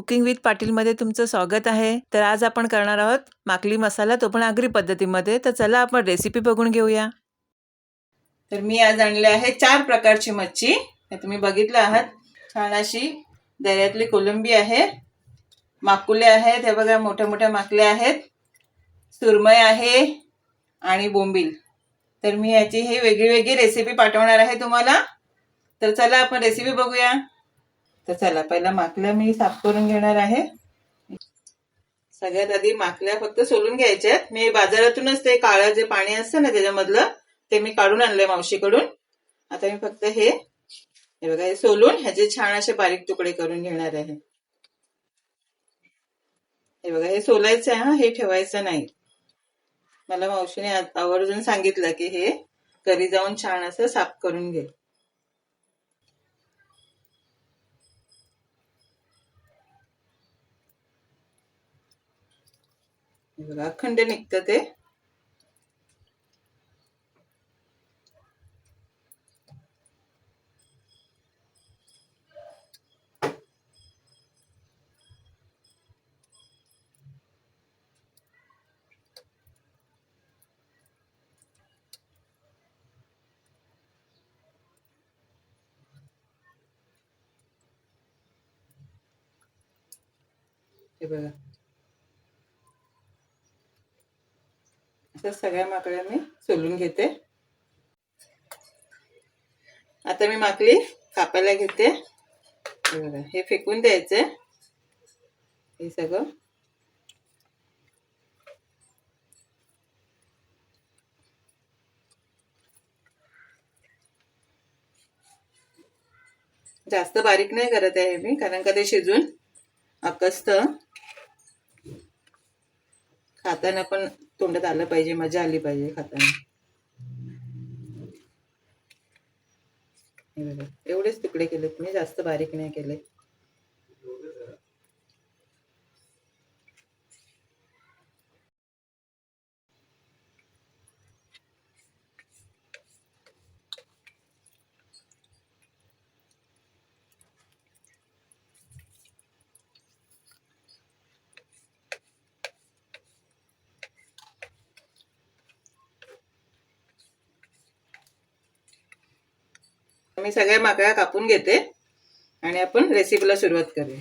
Cooking with पाटीलमध्ये तुमचं स्वागत आहे. तर आज आपण करणार आहोत माकली मसाला तो पण आगरी पद्धतीमध्ये. तर चला आपण रेसिपी बघून घेऊया. तर मी आज आणले आहे चार प्रकारची मच्छी. तुम्ही बघितलं आहात. छान अशी दर्यातली कोलंबी आहे. माकुले आहेत. हे बघा मोठ्या मोठ्या माकल्या आहेत. सुरमय आहे आणि बोंबील. तर मी याची ही वेगळी वेगळी रेसिपी पाठवणार आहे तुम्हाला. तर चला आपण रेसिपी बघूया. तर चला पहिला माकल्या मी साफ करून घेणार आहे. सगळ्यात आधी माकल्या फक्त सोलून घ्यायच्या आहेत. मी बाजारातूनच ते काळं जे पाणी असतं ना त्याच्यामधलं ते मी काढून आणलंय मावशीकडून. आता मी फक्त हे हे बघा हे सोलून ह्याचे छान असे बारीक तुकडे करून घेणार आहे. हे बघा हे सोलायचं आहे हा हे ठेवायचं नाही. मला मावशीने आवर्जून सांगितलं की हे घरी जाऊन छान असं साफ करून घे. हे बघा अखंड निघतं ते हे बघा तर सगळ्या माकड्या मी सोलून घेते. आता मी माकडी कापायला घेते. हे हे फेकून द्यायचे. हे सगळं. जास्त बारीक नाही करत आहे मी कारण का ते शिजून अकस्त खाताना पण तोंडात आलं पाहिजे मजा आली पाहिजे खाताना. एवढेच तुकडे केलेत मी जास्त बारीक नाही केले. मी सगळ्या माकड्या कापून घेते आणि आपण रेसिपीला सुरुवात करूया.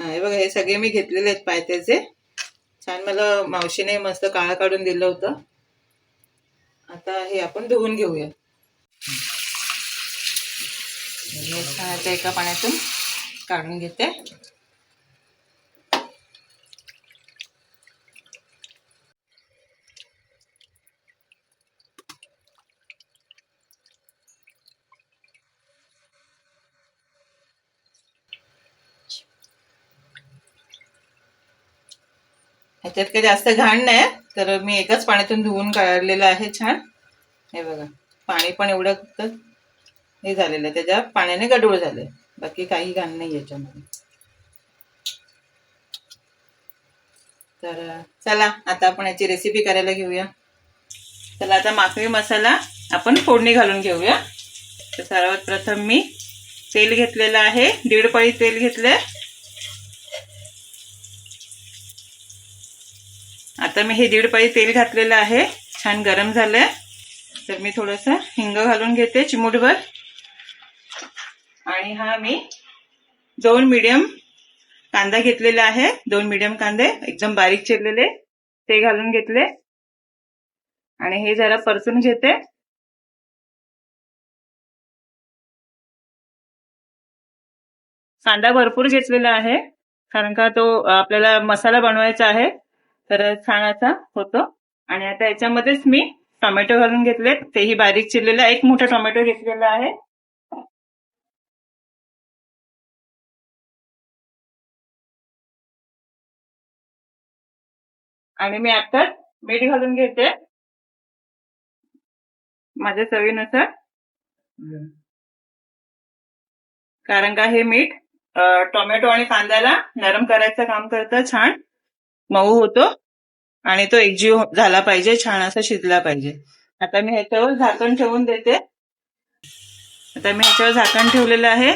हे बघा हे सगळे मी घेतलेले आहेत पायथ्याचे. छान मला मावशीने मस्त काळा काढून दिलं होतं. आता हे आपण धुवून घेऊया. हे छान एका पाण्यातून काढून घेते. ह्याच्यात काही जास्त घाण नाही तर मी एकाच पाण्यातून धुवून काढलेलं आहे छान. हे बघा पाणी पण एवढं हे झालेलं आहे. त्याच्या पाण्याने गडूळ झाले बाकी काही घाण नाही याच्यामध्ये. तर चला आता आपण याची रेसिपी करायला घेऊया. चला आता माखवी मसाला आपण फोडणी घालून घेऊया. तर सर्वात प्रथम मी तेल घेतलेलं आहे. दीड पळी तेल घेतलंय. आता मी हे दीड पळी तेल घातलेलं आहे. छान गरम झालंय. तर मी थोडंसं हिंग घालून घेते चिमूटभर. आणि हा मी दोन मीडियम कांदा घेतलेला आहे. दोन मीडियम कांदे एकदम बारीक चिरलेले ते घालून घेतले. आणि हे जरा परतून घेते. कांदा भरपूर घेतलेला आहे कारण का तो आपल्याला मसाला बनवायचा आहे तर छान असा होतो. आणि आता याच्यामध्येच मी टोमॅटो घालून घेतले तेही बारीक चिरलेला एक मोठा टोमॅटो घेतलेला आहे. आणि मी आता मीठ घालून घेते. माझ्या चवीनुसार. कारण का हे मीठ टोमॅटो आणि कांद्याला नरम करायचं काम करतं छान. मऊ होतो आणि तो एकजीव झाला पाहिजे छान असा शिजला पाहिजे. आता मी ह्याच्यावर झाकण ठेवून देते. आता मी ह्याच्यावर झाकण ठेवलेलं आहे.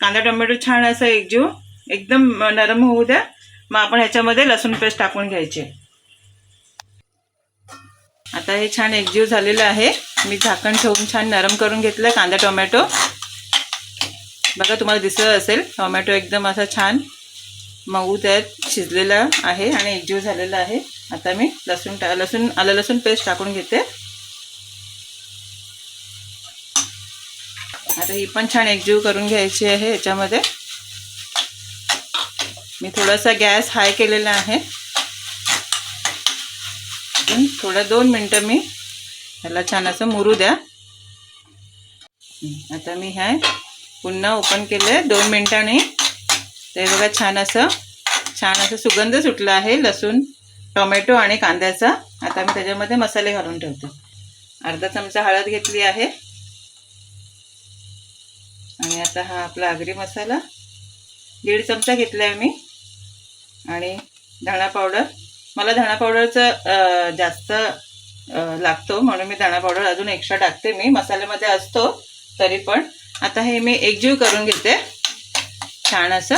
कांदा टोमॅटो छान असं एकजीव एकदम नरम होऊ द्या. मग आपण ह्याच्यामध्ये लसूण पेस्ट टाकून घ्यायची. आता हे छान एकजीव झालेलं आहे. मी झाकण ठेवून छान नरम करून घेतलं कांदा टोमॅटो. बघा तुम्हाला दिसत असेल टोमॅटो एकदम असा छान मऊ त्यात शिजलेला आहे आणि एकजीव झालेला आहे. आता मी लसूण टा लसूण आलं लसूण पेस्ट टाकून घेते. आता ही पण छान एकजीव करून घ्यायची आहे याच्यामध्ये. मी थोडासा गॅस हाय केलेला आहे. टाकून थोडं दोन मिनटं मी ह्याला छान असं मुरू द्या. आता मी ह्या पुन्हा ओपन केले दोन मिनटांनी. ते बघा छान असं छान असं सुगंध सुटला आहे लसूण टोमॅटो आणि कांद्याचा. आता मी त्याच्यामध्ये मसाले घालून ठेवते. अर्धा चमचा हळद घेतली आहे. आणि आता हा आपला आगरी मसाला. दीड चमचा घेतला आहे मी. आणि धणा पावडर. मला धणा पावडरचं जास्त लागतो. म्हणून मी धणा पावडर अजून एक्स्ट्रा टाकते. मी मसाल्यामध्ये असतो तरी पण. आता हे मी एकजीव करून घेते. छान असं.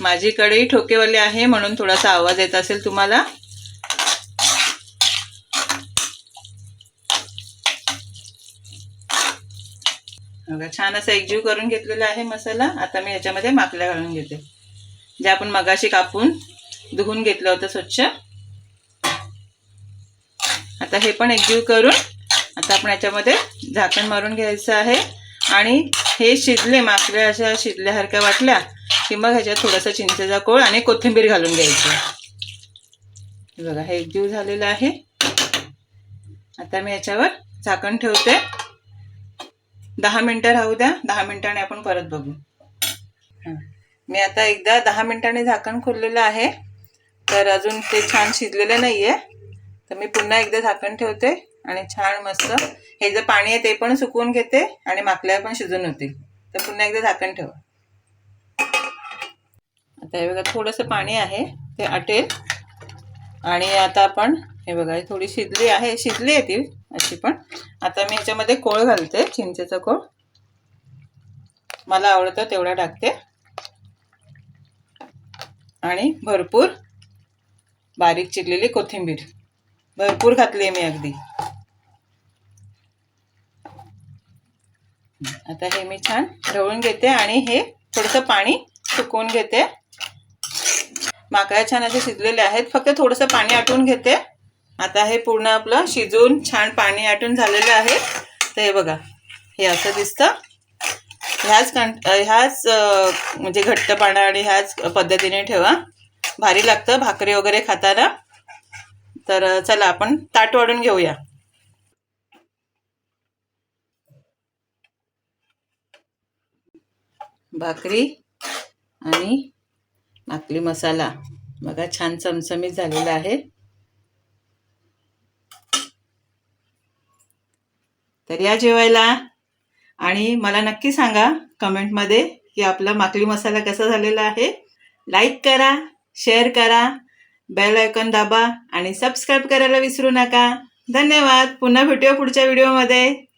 माझी कढई ठोकेवाली आहे म्हणून थोडासा आवाज येत असेल तुम्हाला. बघा, छान असा एकजीव करून घेतलेला आहे मसाला. आता मी याच्यामध्ये माकल्या घालून घेते. जे आपण मगाशी कापून धुवून घेतलं होतं स्वच्छ. आता हे पण एकजीव करून आता आपण याच्यामध्ये झाकण मारून घ्यायचं आहे. आणि हे शिजले माकल्या अशा शिजल्यासारख्या वाटल्या की मग ह्याच्यात थोडासा चिंचेचा कोळ आणि कोथिंबीर घालून घ्यायची. बघा हे एकजीव झालेलं आहे. आता मी याच्यावर झाकण ठेवते. दहा मिनटं राहू द्या दहा मिनिटांनी आपण परत बघू. मी आता एकदा दहा मिनिटांनी झाकण खोललेलं आहे तर अजून ते छान शिजलेलं नाही आहे तर मी पुन्हा एकदा झाकण ठेवते आणि छान मस्त हे जे पाणी आहे ते पण सुकवून घेते आणि माकल्या पण शिजून होतील. तर पुन्हा एकदा झाकण ठेवा. आता हे बघा थोडंसं पाणी आहे ते आटेल. आणि आता आपण हे बघा थोडी शिजली आहे शिजली आहे ती अशी पण. आता मी ह्याच्यामध्ये कोळ घालते चिंचेचा कोळ. मला आवडतं तेवढा टाकते. आणि भरपूर बारीक चिरलेली कोथिंबीर. भरपूर घातली मी अगदी. आता हे मी छान ढवळून घेते आणि हे थोडंसं पाणी सुकवून घेते. माकळ्या छान असे शिजलेले आहेत. फक्त थोडंसं पाणी आटून घेते. आता हे पूर्ण आपलं शिजून छान पाणी आटून झालेलं आहे. तर हे बघा हे असं दिसतं. ह्याच कं ह्याच म्हणजे घट्ट पाण्या आणि ह्याच पद्धतीने ठेवा. भारी लागतं भाकरी वगैरे खाताना. तर चला आपण ताट वाढून घेऊया. भाकरी आणि नाकली मसाला. बघा छान चमचमीत झालेला आहे. तर या जेवायला. आणि मला नक्की सांगा कमेंटमध्ये की आपला माकली मसाला कसा झालेला आहे. लाईक करा शेअर करा बेल आयकॉन दाबा आणि सबस्क्राईब करायला विसरू नका. धन्यवाद. पुन्हा भेटूया पुढच्या व्हिडिओमध्ये